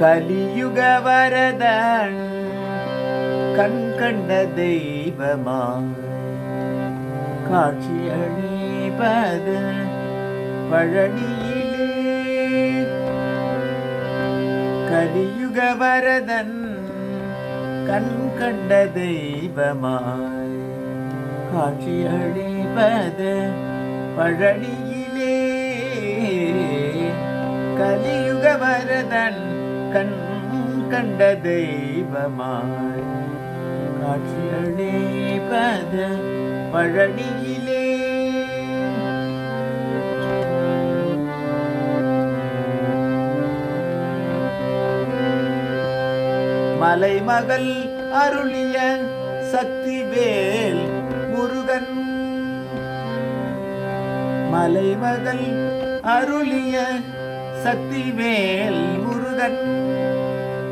கலியுக வரதன் கண் கண்ட தெய்வமா? காட்சி அளிப்பது பழனியிலே. கலியுக வரதன் கண் கண்ட தெய்வமாய் காட்சி அளிப்பது பழனியிலே. கலியுக வரதன் கண் கண்ட தெய்வமாய் காட்சி அளிப்பது பழனியிலே. மலைமகள் அருளிய சக்திவேல் முருகன். மலைமகள் அருளிய சக்திவேல் முருகன்.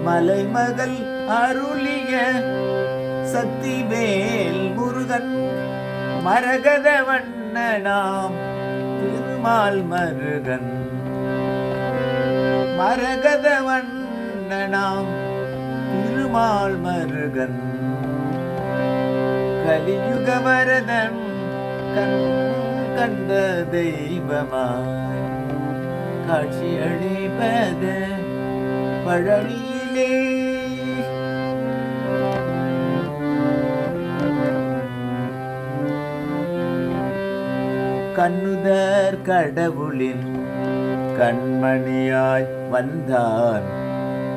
மலைமகள் அருளிய சக்திவேல் முருகன். மரகத வண்ணனாம் திருமால் மருகன். மரகத வண்ணனாம் திருமால் மருகன். கலியுக வரதன் கண் கண்ட தெய்வமாய் காட்சி அளிப்பது பழனியிலே. கண்ணுதர் கடவுளின் கண்மணியாய் வந்தான்.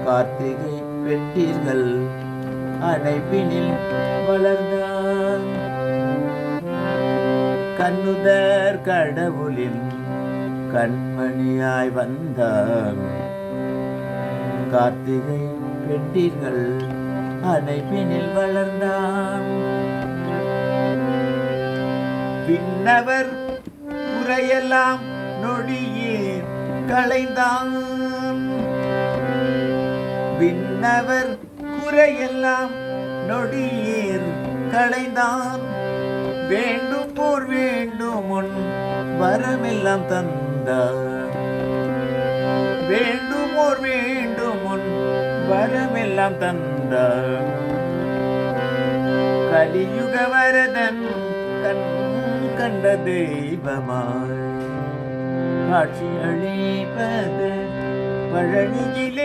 கார்த்திகை வெட்டீர்கள் அணைப்பினில் வளர்ந்தான். கண்ணுதர் கடவுளின் கண்மணியாய் வந்தான். கார்த்திகை வெட்டீர்கள் அணைப்பினில் வளர்ந்தான். பின்னவர் குறையெல்லாம் நொடியே களைந்தான். பின்னவர் குறையெல்லாம் நொடியேர் களைந்தான். வேண்டும் போர் வேண்டும் உன் வரமெல்லாம் தந்தார் வேண்டும் போர் வேண்டும் வரமெல்லாம் தந்தார் கலியுக வரதன் கண் கண்ட தெய்வமாய். காட்சி அழிப்பது பழனியில்